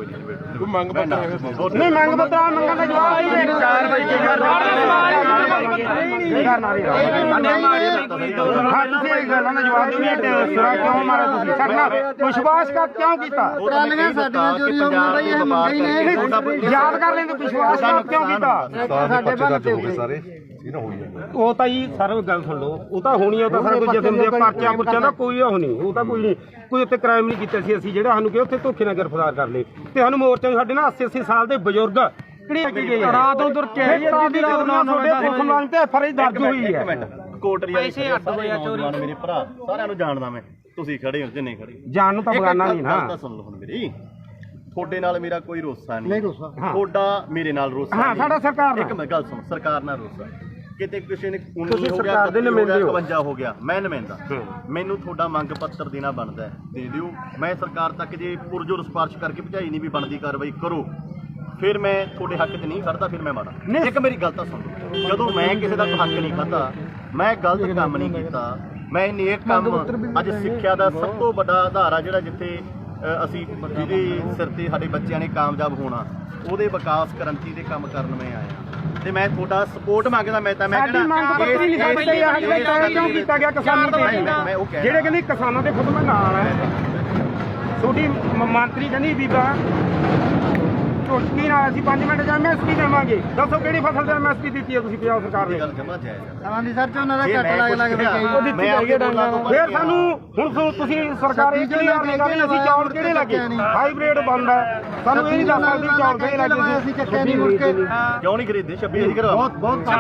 ਕੋਈ ਨਹੀਂ ਮੰਗ ਪੱਤਰ ਨਹੀਂ ਮੰਗ ਪੱਤਰ ਮੰਗਣ ਦਾ ਜਵਾਬ ਨਹੀਂ ਦੇ ਕਾਰਵਾਈ ਕੀ ਕਰਨਾ? ਹਾਂ ਤੁਸੀਂ ਇਹ ਗੱਲਾਂ ਦਾ ਜਵਾਬ ਦਿਓ ਵੀ ਸੁਰਾ ਕਿਉਂ ਮਾਰਿਆ ਤੁਸੀਂ? ਸਾਡੇ ਨਾਲ ਵਿਸ਼ਵਾਸਘਾਤ ਕਿਉਂ ਕੀਤਾ? ਟਰਾਲੀਆਂ ਸਾਡੀਆਂ ਚੋਰੀ ਹੋ ਗਈਆਂ ਇਹ ਮੰਗੇ ਹੀ ਨਹੀਂ, ਯਾਦ ਕਰ ਲੈਂਦੇ ਵਿਸ਼ਵਾਸਘਾਤ ਕਿਉਂ ਕੀਤਾ? ਸਾਡੇ ਉਹ ਤਾਂ ਜੀ ਸਰ ਗੱਲ ਸੁਣ ਲਓ। ਉਹ ਤਾਂ ਹੋਣੀ ਆ, ਉਹ ਤਾਂ ਸਾਰਾ ਕੋਈ ਜਸਮ ਦੇ ਪਰਚਾ ਪੁਰਚਾ ਦਾ ਕੋਈ ਉਹ ਨਹੀਂ। ਉਹ ਤਾਂ ਕੋਈ ਨਹੀਂ। ਕੋਈ ਉੱਤੇ ਕ੍ਰਾਈਮ ਨਹੀਂ ਕੀਤਾ ਸੀ ਅਸੀਂ ਜਿਹੜਾ ਸਾਨੂੰ ਕਿ ਉੱਥੇ ਧੋਖੇ ਨਾਲ ਗ੍ਰਿਫਤਾਰ ਕਰ ਲਏ। ਤੇ ਸਾਨੂੰ ਮੋਰਚੇ ਸਾਡੇ ਨਾਲ 80 80 ਸਾਲ ਦੇ ਬਜ਼ੁਰਗ ਕਿਹੜੇ ਅੱਗੇ ਗਏ ਰਾਤ ਨੂੰ ਤੁਰ ਕੇ ਰਾਤ ਦੀ ਰਾਤ ਨੂੰ ਤੁਹਾਡੇ ਪੁਲਿਸ ਮੁਲਾਜ਼ਮ ਤੇ ਫਰਜ਼ ਦਰਜ ਹੋਈ ਹੈ। ਕੋਟਰੀ ਵਾਲੇ ਪੈਸੇ ਅੱਡ ਹੋਇਆ ਚੋਰੀ। ਮੇਰੇ ਭਰਾ ਸਾਰਿਆਂ ਨੂੰ ਜਾਣਦਾ ਮੈਂ। ਤੁਸੀਂ ਖੜੇ ਹੋ ਜਿੰਨੇ ਖੜੇ ਜਾਨ ਨੂੰ ਤਾਂ ਇੱਕ ਬਗਾਨਾ ਗੱਲ- ਨਹੀਂ ਨਾ। ਗੱਲ ਤਾਂ ਸੁਣ ਲਓ ਹੁਣ ਮੇਰੀ। ਤੁਹਾਡੇ ਨਾਲ ਮੇਰਾ ਕੋਈ ਰੋਸਾ ਨਹੀਂ। ਨਹੀਂ ਰੋਸਾ। ਤੁਹਾਡਾ ਮੇਰੇ ਨਾਲ ਰੋਸਾ ਹਾਂ। ਸਾਡਾ ਸਰਕਾਰ ਨਾਲ। ਇੱਕ ਮੈਂ ਗੱਲ ਸੁਣ ਸਰਕਾਰ ਨਾਲ ਰੋਸਾ। ਕਿਤੇ ਕਿਸੇ ਨੇ 19 ਤੁਸੀਂ ਹੋ ਗਿਆ ਸਰਕਾਰ ਦੇ 31 ਹੋ ਗਿਆ, ਨੁਮਾਇੰਦੇ ਹੋ। 52 ਹੋ ਗਿਆ। ਮੈਂ ਨੁਮਾਇੰਦਾ। ਮੈਨੂੰ ਤੁਹਾਡਾ ਮੰਗ ਪੱਤਰ ਦੇਣਾ ਬਣਦਾ ਹੈ। ਦੇ ਦਿਓ। ਮੈਂ ਸਰਕਾਰ ਤੱਕ ਜੇ ਪੁਰਜੋਰ ਸਪਾਰਸ਼ ਕਰਕੇ ਭਜਾਈ ਨਹੀਂ ਵੀ ਬਣਦੀ ਕਾਰਵਾਈ ਕਰੋ। ਫਿਰ ਮੈਂ ਤੁਹਾਡੇ ਹੱਕ 'ਚ ਨਹੀਂ ਖੜਦਾ ਫਿਰ ਮੈਂ ਮਾੜਾ। ਇੱਕ ਮੇਰੀ ਗੱਲ ਤਾਂ ਸੁਣ। ਜਦੋਂ ਮੈਂ ਕਿਸੇ ਦਾ ਹੱਕ ਨਹੀਂ ਖਾਦਾ ਮੈਂ ਗਲਤ ਕੰਮ ਨਹੀਂ ਕੀਤਾ। ਮੈਂ ਨੇਕ ਕੰਮ ਅੱਜ ਸਿੱਖਿਆ ਦਾ ਸਭ ਤੋਂ ਵੱਡਾ ਆਧਾਰ ਆ ਜਿਹੜਾ ਜਿੱਥੇ ਅਸੀਂ ਜਿਹਦੇ ਸਿਰ ਤੇ ਸਾਡੇ ਬੱਚਿਆਂ ਨੇ ਕਾਮਯਾਬ ਹੋਣਾ ਉਹਦੇ ਵਿਕਾਸ ਕ੍ਰਾਂਤੀ ਦੇ ਕੰਮ ਕਰਨ ਮੈਂ ਆਇਆ। ਤੇ ਮੈਂ ਤੁਹਾਡਾ ਸਪੋਰਟ ਮੰਗਦਾ ਮੈਂ ਤਾਂ ਮੈਂ ਸਾਡੀ ਮੰਗ ਪੱਤਰ ਸਾਡੇ ਤੇ ਇਹ ਜਿਹੜਾ ਤੈਅ ਕਿਉਂ ਕੀਤਾ ਗਿਆ ਕਿਸਾਨੀ ਤੇ ਜਿਹੜੇ ਕਹਿੰਦੇ ਕਿਸਾਨਾਂ ਦੇ ਖੁਦ ਮੈਂ ਨਾਲ ਹੈ ਛੋਟੀ ਮੰਤਰੀ ਕਹਿੰਦੀ ਬੀਬਾ ਝੋਟਕੀ ਨਾਲ ਅਸੀਂ 5 ਮਿੰਟ ਜਾਂ ਐਮਐਸਪੀ ਦੇਵਾਂਗੇ। ਦੱਸੋ ਕਿਹੜੀ ਫਸਲ ਤੇ ਐਮਐਸਪੀ ਦਿੱਤੀ ਹੈ ਤੁਸੀਂ ਪੰਜਾਬ ਸਰਕਾਰ ਨੇ? ਇਹ ਗੱਲ ਜਮਾ ਜਾਇਜ਼ ਆ। ਆਂਦੀ ਸਰ ਝੋਨਾ ਦਾ ਘੱਟ ਲੱਗ ਲੱਗ ਕੇ ਉਹ ਦਿੱਤੀ ਮੈਂ ਜਾਈਏ ਡਾਂਗਾ ਫਿਰ। ਸਾਨੂੰ ਹੁਣ ਸੋ ਤੁਸੀਂ ਸਰਕਾਰ ਇਹ ਕਿਹੜੀ ਆ ਰਹੀ ਅਸੀਂ ਚੌਲ ਕਿਹੜੇ ਲੱਗੇ? ਹਾਈਬ੍ਰਿਡ ਬੰਦ ਹੈ। ਸਾਨੂੰ ਇਹ ਨਹੀਂ ਦੱਸ ਸਕਦੇ ਵੀ ਚੌਲ ਕਿਹੜੇ ਲੱਗੇ ਅਸੀਂ ਚੱਕਿਆ ਨਹੀਂ ਮੁੜ ਕੇ। ਕਿਉਂ ਨਹੀਂ ਖਰੀਦਦੇ? 26 ਅਸੀਂ ਕਰਵਾ ਬਹੁਤ ਬਹੁਤ ਘੱਟ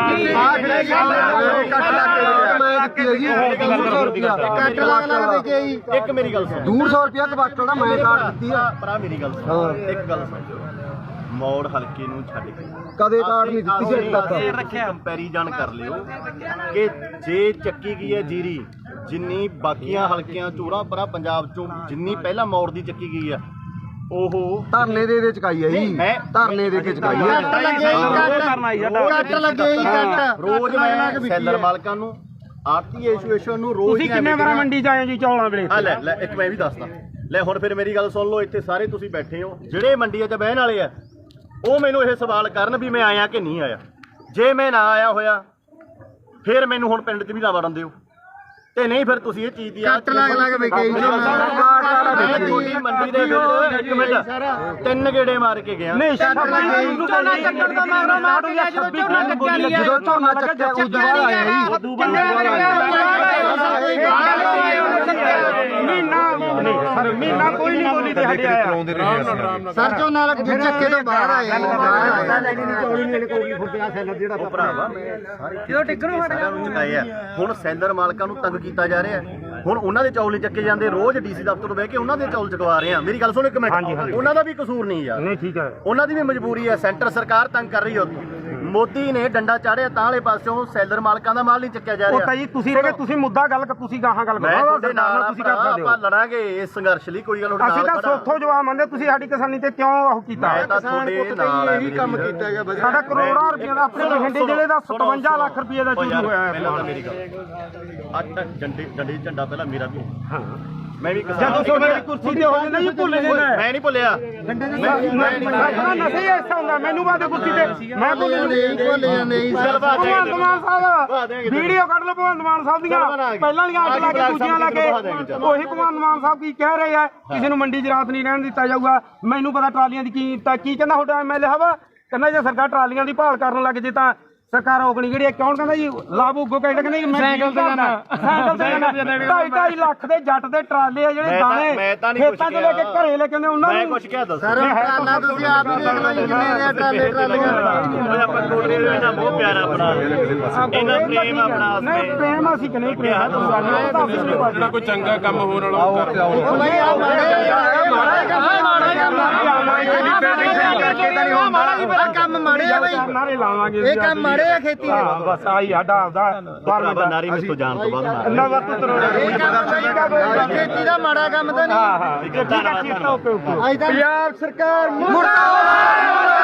ਲੱਗ। ਲੱਗ ਦੇ ਕੇ ਜੀ ਇੱਕ ਮੇਰੀ ਗੱਲ ਸੁਣ। 200 ਰੁਪਿਆ ਕਵਾਟਰ ਦਾ ਮੈਂ ਕਾਰਡ ਦਿੱਤੀ ਆ। ਭਰਾ ਮੇਰੀ ਗੱਲ ਸੁਣ। ਇੱਕ ਗੱਲ ਸੁਣ। ਮੌੜ ਹਲਕੇ ਨੂੰ ਛੱਡ ਕੇ ਕਦੇ ਕਾਰਡ ਨਹੀਂ ਦਿੱਤੀ ਸੀ ਤੱਕ ਕੰਪੈਰੀਜ਼ਨ ਕਰ ਲਿਓ ਕਿ ਜੇ ਚੱਕੀ ਗਈ ਹੈ ਜੀਰੀ ਜਿੰਨੀ ਬਾਕੀਆਂ ਹਲਕਿਆਂ ਚੋਰਾਂ ਪਰਾਂ ਪੰਜਾਬ ਚੋਂ ਜਿੰਨੀ ਪਹਿਲਾਂ ਮੌੜ ਦੀ ਚੱਕੀ ਗਈ ਆ ਉਹ ਧਰਨੇ ਦੇ ਦੇ ਚਕਾਈ ਹੈ ਜੀ ਮੈਂ- ਧਰਨੇ ਦੇ ਕੇ ਚਕਾਈ ਹੈ ਕੱਟ ਲੱਗੇ ਜੀ ਕੱਟ ਰੋਜ਼ ਮੈਂ ਸੈਲਰ ਮਾਲਕਾਂ ਨੂੰ ਆਰਤੀ ਐਸੋਸੀਏਸ਼ਨ ਨੂੰ ਰੋਜ਼ ਤੁਸੀਂ ਕਿੰਨੇ ਵਾਰ ਮੰਡੀ ਹੋ ਜੀ ਚੌਲਾਂ ਵੇਲੇ ਆ ਲੈ ਲੈ ਇੱਕ ਮੈਂ ਵੀ ਦੱਸਦਾ ਲੈ ਹੁਣ ਫਿਰ ਮੇਰੀ ਗੱਲ ਸੁਣ ਲਓ ਇੱਥੇ ਸਾਰੇ ਤੁਸੀਂ ਬੈਠੇ ਹੋ ਜਿਹੜੇ ਮੰਡੀਆਂ 'ਚ ਬਹਿਣ ਵਾਲੇ ਆ ਉਹ ਮੈਨੂੰ ਇਹ ਸਵਾਲ ਕਰਨ ਵੀ ਮੈਂ ਆਇਆ ਕਿ ਨਹੀਂ ਆਇਆ। ਜੇ ਮੈਂ ਨਾ ਆਇਆ ਹੋਇਆ ਫਿਰ ਮੈਨੂੰ ਹੁਣ ਪਿੰਡ 'ਚ ਵੀ ਨਾ ਵੜਨ ਦਿਓ। ਤੇ ਨਹੀਂ ਫਿਰ ਤੁਸੀਂ ਇਹ ਚੀਜ਼ ਦੀ ਕੱਟ ਲੱਗ ਲੱਗ ਵਿਕੇ ਜੀ ਮੈਂ ਤੁਹਾਡੀ ਮੰਡੀ ਦੇ ਵਿੱਚ ਇੱਕ ਮਿੰਟ। ਤਿੰਨ ਗੇੜੇ ਮਾਰ ਕੇ ਗਿਆ। ਨਹੀਂ ਝੋਨਾ ਚੱਕਣ ਦਾ ਮਾਰਾ ਮਾਰ ਗਿਆ। ਜਦੋਂ ਝੋਨਾ ਚੱਕਿਆ ਨਹੀਂ ਜਦੋਂ ਝੋਨਾ ਚੱਕਿਆ ਉਸ ਤੋਂ ਬਾਅਦ ਆਇਆ ਜੀ ਮਹੀਨਾ ਨਹੀਂ ਸਰ ਮਹੀਨਾ ਕੋਈ ਨਹੀਂ ਬੋਲੀ ਤੇ ਸਾਡੇ ਆਇਆ ਸਰ ਝੋਨਾ ਲੱਗ ਚੱਕੇ ਤੋਂ ਬਾਹਰ ਆਏ ਉਹ ਭਰਾਵਾ ਮੈਂ ਜਦੋਂ ਟਿੱਗਰ ਨੂੰ ਚੁਕਾਏ ਆ ਹੁਣ ਸੈਲਰ ਮਾਲਕਾਂ ਨੂੰ ਤੰਗ ਕੀਤਾ ਜਾ ਰਿਹਾ। ਹੈ। ਹੁਣ ਉਹਨਾਂ ਦੇ ਚੌਲ ਨਹੀਂ ਚੱਕੇ ਜਾਂਦੇ ਰੋਜ਼ ਡੀਸੀ ਦਫ਼ਤਰ ਤੋਂ ਬਹਿ ਕੇ ਉਹਨਾਂ ਦੇ ਚੌਲ ਚਕਵਾ ਰਹੇ ਆ ਮੇਰੀ ਗੱਲ ਸੁਣੋ ਇੱਕ ਮਿੰਟ। ਉਹਨਾਂ ਦਾ ਵੀ ਕਸੂਰ ਨਹੀਂ ਯਾਰ ਨਹੀਂ ਠੀਕ ਹੈ। ਉਹਨਾਂ ਦੀ ਵੀ ਮਜਬੂਰੀ ਹੈ। ਸੈਂਟਰ ਸਰਕਾਰ ਤੰਗ ਕਰ ਰਹੀ ਹੋ ਮੋਦੀ ਨੇ ਡੰਡਾ ਚਾੜਿਆ ਤਾਂ ਵਾਲੇ ਪਾਸਿਓਂ ਸੈਲਰ ਮਾਲਕਾਂ ਦਾ ਮਾਲ ਨਹੀਂ ਚੱਕਿਆ ਜਾ ਉਹ ਰਿਹਾ ਤਾਂ ਜੀ ਤੁਸੀਂ ਰਹੇ ਤੁਸੀਂ ਮੁੱਦਾ ਗੱਲ ਤੁਸੀਂ ਗਾਹਾਂ ਗੱਲ ਮੈਂ ਕਰੋ। ਤੁਹਾਡੇ ਨਾਲ ਤੁਸੀਂ ਕਰ ਸਕਦੇ ਆਪਾਂ ਹੋ ਲੜਾਂਗੇ ਇਸ ਸੰਘਰਸ਼ ਲਈ ਕੋਈ ਗੱਲ ਤੁਹਾਡੇ ਅਸੀਂ ਤਾਂ। ਸੋਥੋ ਜਵਾਬ ਮੰਨਦੇ ਤੁਸੀਂ ਸਾਡੀ ਕਿਸਾਨੀ ਤੇ ਕਿਉਂ ਉਹ ਕੀਤਾ? ਮੈਂ ਤਾਂ ਤੁਹਾਡੇ ਨਾਲ ਇਹੀ ਕੰਮ ਕੀਤਾ ਗਿਆ ਵਧੀਆ ਸਾਡਾ ਕਰੋੜਾਂ ਰੁਪਏ ਦਾ ਆਪਣੇ ਬਠਿੰਡੇ ਜ਼ਿਲ੍ਹੇ ਦਾ 57 ਲੱਖ ਰੁਪਏ ਦਾ ਚੋਰੀ ਹੋਇਆ ਹੈ। ਪਹਿਲਾਂ ਤਾਂ ਮੇਰੀ ਗੱਲ। ਅੱਠ ਡੰਡੇ ਡੰਡੇ ਝੰਡਾ ਪਹਿਲਾਂ ਮੇਰਾ ਵੀ ਹੈ। ਮੈਂ ਵੀ ਜਦੋਂ ਤੁਹਾਡੇ ਦੀ ਕੁਰਸੀ ਤੇ ਹੋ ਜਾਂਦਾ ਜੀ ਭੁੱਲ ਜਾਂਦਾ ਹੈ। ਮੈਂ ਨਹੀਂ ਭੁੱਲਿਆ। ਮੈਂ ਨਸ਼ੇ ਐਸਾ ਹੁੰਦਾ ਮੈਨੂੰ ਬਾਅਦ ਕੁਰਸੀ ਤੇ। ਮੈਂ ਭੁੱਲ ਨਹੀਂ ਭੁੱਲੇ ਨਹੀਂ ਭਗਵੰਤ ਮਾਨ ਸਾਹਿਬ ਵੀਡੀਓ ਕੱਢ ਲਓ ਭਗਵੰਤ ਮਾਨ ਸਾਹਿਬ ਦੀਆਂ। ਪਹਿਲਾਂ ਵਾਲੀਆਂ ਅੱਠ ਲਾ ਕੇ ਦੂਜੀਆਂ ਲਾ ਕੇ। ਉਹੀ ਭਗਵੰਤ ਮਾਨ ਸਾਹਿਬ ਕੀ ਕਹਿ ਰਹੇ ਆ ਕਿਸੇ ਨੂੰ ਮੰਡੀ 'ਚ ਰਾਤ ਨਹੀਂ ਰਹਿਣ ਦਿੱਤਾ ਜਾਊਗਾ। ਮੈਨੂੰ ਪਤਾ ਟਰਾਲੀਆਂ ਦੀ ਕੀ ਤਾਂ ਕੀ ਕਹਿੰਦਾ ਤੁਹਾਡਾ ਐਮਐਲਏ ਹਵਾ ਕਹਿੰਦਾ ਜੇ ਸਰਕਾਰ ਟਰਾਲੀਆਂ ਦੀ ਭਾਲ ਕਰਨ ਲੱਗ ਜੇ ਤਾਂ ਸਰਕਾਰ ਔਗਣੀ ਜਿਹੜੀ ਕੌਣ ਕਹਿੰਦਾ ਜੀ? ਲਾਭੂ ਗੋ ਕਹਿੰਦਾ ਕਹਿੰਦਾ ਜੀ ਮੈਂ ਸਾਈਕਲ ਤੇ ਜਾਣਾ। ਸਾਈਕਲ ਤੇ ਜਾਣਾ। ਢਾਈ ਢਾਈ ਲੱਖ ਦੇ ਜੱਟ ਦੇ ਟਰਾਲੇ ਆ ਜਿਹੜੇ ਦਾਣੇ ਮੈਂ ਤਾਂ ਨਹੀਂ ਕੁਛ ਖੇਤਾਂ 'ਚ ਲੈ ਕੇ ਕਿਹਾ। ਘਰੇ ਲੈ ਕੇ ਆਉਂਦੇ ਉਹਨਾਂ ਮੈਂ ਕੁਝ ਕਿਹਾ ਦੱਸ। ਸਰ ਟਰਾਲਾ ਤੁਸੀਂ ਆਪ ਹੀ ਦੇਖ ਲਓ ਜੀ ਕਿੰਨੇ ਦੇ ਟਰਾਲੇ ਟਰਾਲੀਆਂ ਉਹ ਆਪਾਂ ਕੋਟਰੇ ਨੂੰ ਇਹਨਾਂ ਬਹੁਤ ਪਿਆਰਾ ਬਣਾ ਇਹਨਾਂ ਪ੍ਰੇਮ ਆਪਣਾ ਨਹੀਂ ਪ੍ਰੇਮ ਅਸੀਂ ਕਿ ਨਹੀਂ ਪ੍ਰੇਮ ਤੁਸੀਂ ਗੱਲ ਨਹੀਂ ਤਾਂ ਅਸੀਂ ਨਹੀਂ ਪੜਨਾ ਕੋਈ ਚੰਗਾ ਕੰਮ ਹੋਣ ਵਾਲਾ ਉਹ ਕਰ। ਉਹ ਭਾਈ ਆ ਮਾੜਾ ਜਿਹਾ ਮਾੜਾ ਜਿਹਾ ਮਾੜਾ ਜਿਹਾ ਕਰਕੇ ਤਾਂ ਨਹੀਂ ਮਾੜਾ ਹੀ ਆਹ ਕੰਮ ਮਾੜੇ ਆ ਬਈ ਨਾਰੇ ਲਾਵਾਂਗੇ ਇਹ ਕੰਮ ਮਾੜੇ ਆ ਖੇਤੀ ਦੇ। ਹਾਂ ਬਸ ਆਹੀ ਸਾਡਾ ਆਪਦਾ ਭਰਾਵਾ ਨਾਰੀ ਮੇਥੋਂ ਜਾਣ ਤੋਂ ਬਾਅਦ ਨਾ ਅੱਲਾ ਵਾ ਤੂੰ ਖੇਤੀ ਦਾ ਮਾੜਾ ਕੰਮ ਤਾਂ ਨਹੀਂ। ਹਾਂ ਹਾਂ ਠੀਕ ਹੈ ਠੀਕ ਹੈ ਓਕੇ ਪੰਜਾਬ ਸਰਕਾਰ ਮੁਰਦਾਬਾਦ।